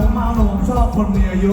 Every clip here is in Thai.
ผมเมาหนูผมชอบคนมีอายุ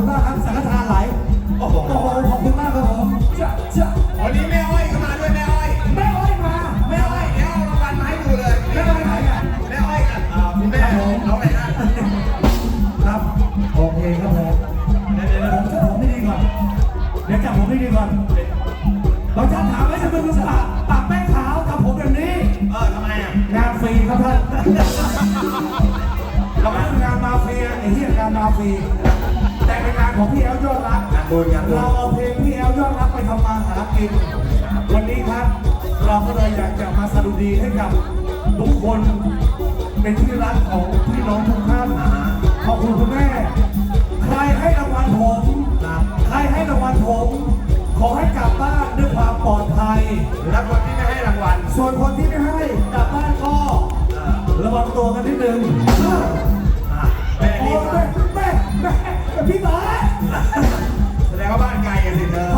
คุณมากครับสังฆทานไหลโอ้โหขอบคุณมากครับผมจะจะวันนี้แม่อ้อยก็มาด้วยแม่อ้อยแม่อ้อยมาแม่อ้อยเดี๋ยวเอารางวัลมาให้ดูเลยแม่อ้อยไหนอะแม่อ้อยอะคุณแม่น้องอะไรนะครับโอเคครับผมเดี๋ยวผมจะบผมให้ดีก่อนเดี๋ยวจับผมให้ดีก่อนเราจะถามไว้ทำไมคุณสละปากแป้งขาวกับผมแบบนี้เออทำไมอะงานฟรีครับท่านเราไม่ทำงานมาเฟียไอ้เหี้ยงานมาเฟีย ดรักงานบุญงานบุญเราเอาเพลงพี่แอลยอดรักไปทำมาหากิน วันนี้ครับ เราก็เลยอยากจะมาสรุดีให้กับทุกคนเป็นที่รักของพี่น้องทุกท่านขอบคุณคุณแม่ ใครให้รางวัลผมใครให้รางวัลผม ขอให้กลับบ้านด้วยความปลอดภัย แล้วคนที่ไม่ให้รางวัล ส่วนคนที่ไม่ให้กลับบ้านก็ระวังตัวกันนิดนึงอะแม่โอ้รีบแม่แม่แม่พี่ต๋อยแสดง ว่าบ้านไกลกันสิเธอ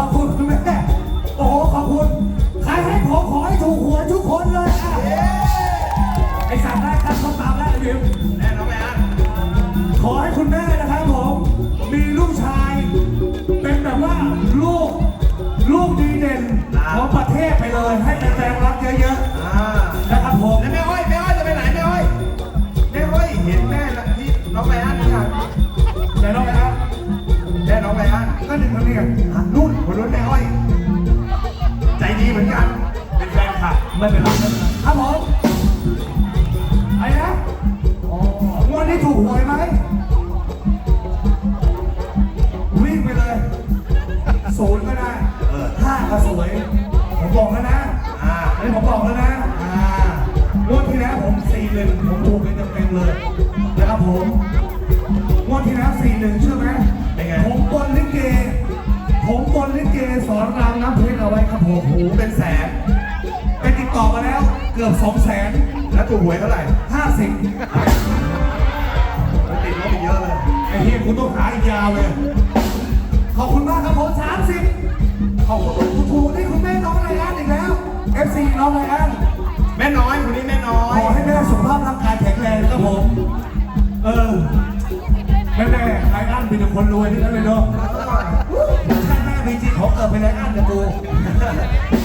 นึ่งคนนี้กันนู่นคนนู้นแม่อ้อย ใจดีเหมือนกัน เป็นแฟนคลับไม่เป็นไรไม่เป็นไรครับผมไอ้นะอ๋องวดนี้ถูกหวยไหมวิ่งไปเลยศูนย์ก็ได้เออห้าก็สวย ผมบอกแล้วนะอ่าอันนี้ผมบอกแล้วนะอ่างวดที่แล้วผมสี่หนึ่งผมถูกเป็นเต็มๆเลยนะครับผมงวดที่แล้วสี่หนึ่งเชื่อไหมเป็นไงผมบนลิเก ผมบนลิเกสอนรามน้ำเพชรเอาไว้ครับผมโหเป็นแสน ไปติดต่อมาแล้วเกือบสองแสนแล้วถูกหวยเท่าไหร่ห้าสิบติดลบไปเยอะเลย ไอ้เฮียคุณต้องหาอีกยาวเลย ขอบคุณมากครับผมสามสิบขอบคุณคุณครูนี่คุณแม่น้องไรอันอีกแล้ว FC น้องไรอันแม่น้อยคนนี้แม่น้อขย อให้แม่สุขภาพร่างกายแข็งแรงครับผม เออ แม่แม่ไรอันเป็นแต่คนรวยที่นั่นเลยเนาะ มีจริงขอเกิดไป็นไรอันกับกู